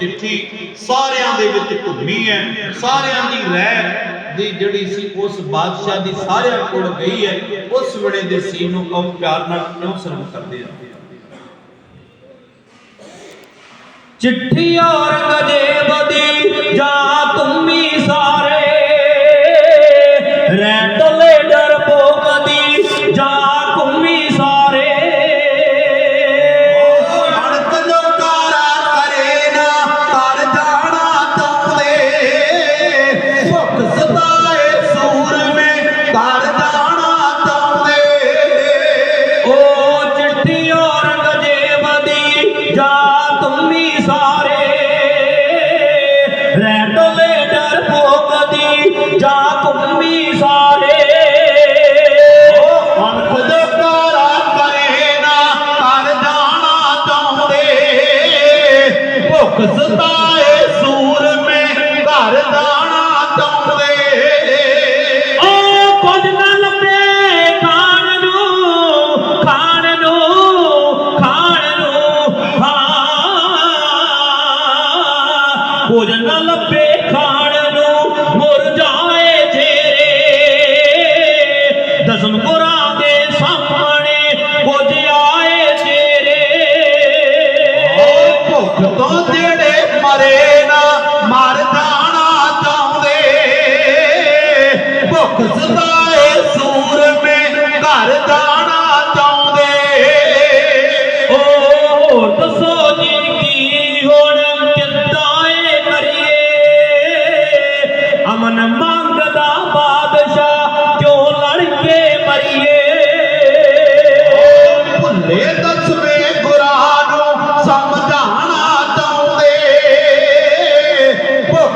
ਚਿੱਠੀ ਸਾਰਿਆਂ ਦੇ ਵਿੱਚ ਘੁੰਮੀ ਹੈ। ਸਾਰਿਆਂ ਦੀ ਰਹਿ ਦੀ ਜਿਹੜੀ ਸੀ ਉਸ ਬਾਦਸ਼ਾਹ ਦੀ ਸਾਰਿਆਂ ਕੋਲ ਗਈ ਹੈ। ਉਸ ਵੇਲੇ ਦੇ ਸੀ ਨੂੰ ਕੌਮ ਪਿਆਰ ਨਾਲ ਕਿਉਂ ਸਰਵ ਕਰਦੇ ਆ? ਚਿੱਠੀ ਔਰ ਗਜੇਬ ਦੀ ਜਾ ਜਾ ਤੁਮ ਵੀ ਸਾਰੇ ਰੈਟਲੇ ਡਰ ਭੋਗਦੀ, ਜਾ ਤੁਮ ਵੀ ਸਾਰੇ ਸਤਾਏ ਸੂਰ ਮੈਂ ਘਰ ਦਾ ਦਸਮ ਦੇ ਸਾਹਮਣੇ ਕੁਝ ਆਏ ਜੇਰੇ ਭੁੱਖ ਤੋਂ ਜਿਹੜੇ ਮਰੇ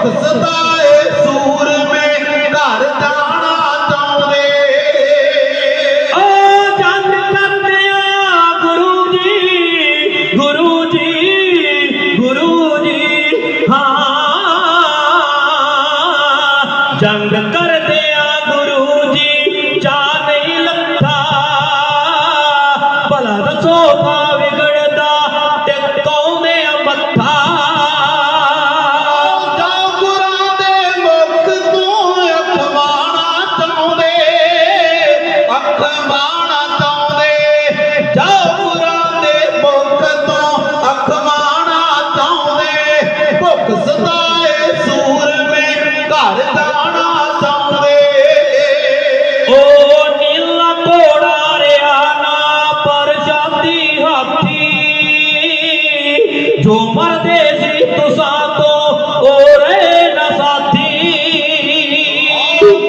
ਭੁੱਖ ਸਤਾਏ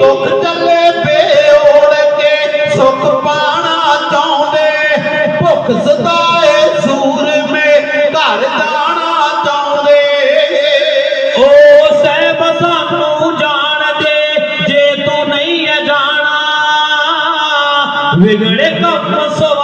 ਦੁੱਖ ਚੱਲੇ ਬੇਓੜ ਕੇ, ਸੁਖ ਪਾਣਾ ਚਾਹੁੰਦੇ। ਭੁੱਖ ਸਤਾਏ ਸੂਰਮੇ, ਘਰ ਜਾਣਾ ਚਾਹੁੰਦੇ। ਓ ਸਹਿਬ ਸਾਨੂੰ ਜਾਣਦੇ ਜੇ ਤੂੰ ਨਹੀਂ ਹੈ ਜਾਣਾ ਵਿਗੜੇ ਕੰਮ ਸਵਾਰ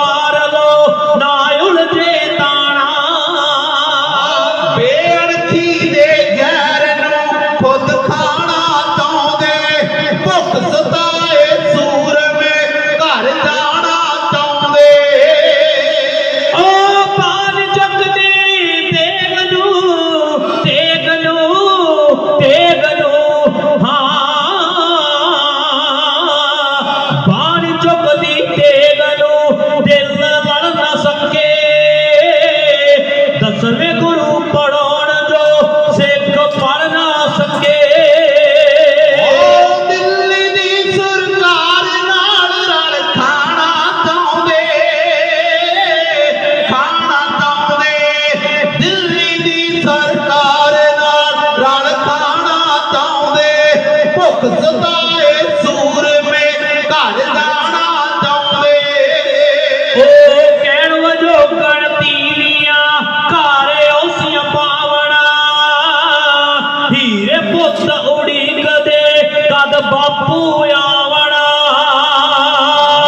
ਕਦ ਬਾਪੂ ਆਵਣਾ।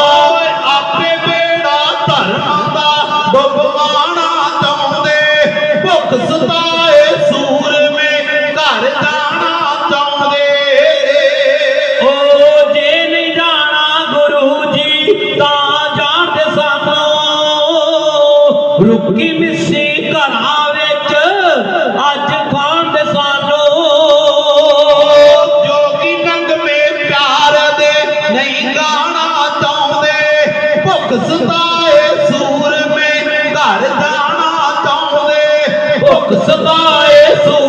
ਓਏ ਆਪੇ ਬੇੜਾ ਧਰਮ ਦਾ ਚਾਹੁੰਦੇ ਭੁੱਖ ਸਤਾਏ ਸੂਰਮੇ ਘਰ ਜਾਣਾ ਚਾਹੁੰਦੇ ਓ ਜੇ ਨਹੀਂ ਜਾਣਾ ਗੁਰੂ ਜੀ ਤਾਂ ਜਾਣਦੇ ਸਾਨੂੰ ਰੁੱਕੀ ਮਿੱਸੀ ਨਹੀਂ ਚਾਹੁੰਦੇ। ਭੁੱਖ ਸਤਾਏ ਸੂਰ ਮੇ ਘਰ ਜਾਣਾ ਚਾਹੁੰਦੇ। ਭੁੱਖ ਸਤਾਏ ਸੂਰ